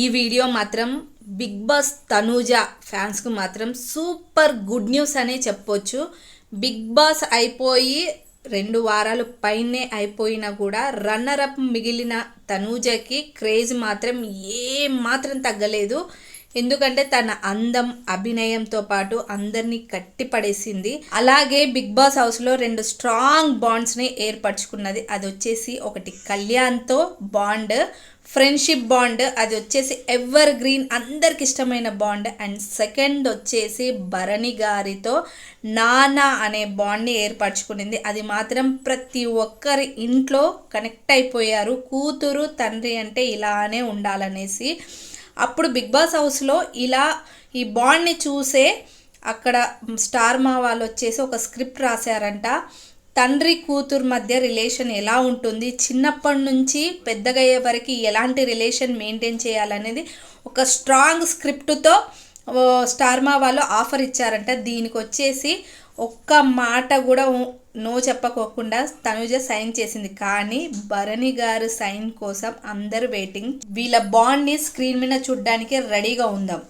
ఈ వీడియో మాత్రం big boss Tanuja ఫ్యాన్స్కు మాత్రం సూపర్ గుడ్ న్యూస్ అనే చెప్పొచ్చు. బిగ్ బాస్ అయిపోయి రెండు వారాలు పైనే అయిపోయినా కూడా రన్నర్ అప్ మిగిలిన తనూజకి క్రేజ్ మాత్రం ఏ మాత్రం తగ్గలేదు. ఎందుకంటే తన అందం అభినయంతో పాటు అందరినీ కట్టిపడేసింది. అలాగే బిగ్ బాస్ హౌస్లో రెండు స్ట్రాంగ్ బాండ్స్ని ఏర్పరచుకున్నది. అది వచ్చేసి ఒకటి కళ్యాణ్తో బాండ్ ఫ్రెండ్షిప్ బాండ్ అది వచ్చేసి ఎవర్ గ్రీన్ అందరికి ఇష్టమైన బాండ్ అండ్ సెకండ్ వచ్చేసి భరణి గారితో నానా అనే బాండ్ని ఏర్పరచుకునింది. అది మాత్రం ప్రతి ఒక్కరి ఇంట్లో కనెక్ట్ అయిపోయారు. కూతురు తండ్రి అంటే ఇలానే ఉండాలనేసి అప్పుడు బిగ్ బాస్ హౌస్లో ఇలా ఈ బాండ్ని చూసే అక్కడ స్టార్ మా వాళ్ళు వచ్చేసి ఒక స్క్రిప్ట్ రాశారంట. తండ్రి కూతురు మధ్య రిలేషన్ ఎలా ఉంటుంది? చిన్నప్పటి నుంచి పెద్దగయ్యే వరకు ఎలాంటి రిలేషన్ మెయింటైన్ చేయాలనేది ఒక స్ట్రాంగ్ స్క్రిప్ట్తో స్టార్ మా వాళ్ళు ఆఫర్ ఇచ్చారంట. దీనికి వచ్చేసి ఒక్క మాట కూడా నో చెప్పకోకుండా తనుజ సైన్ చేసింది. కానీ భరణి గారు సైన్ కోసం అందరు వెయిటింగ్. వీళ్ళ బాండ్ని స్క్రీన్ మీద చూడడానికి రెడీగా ఉందాం.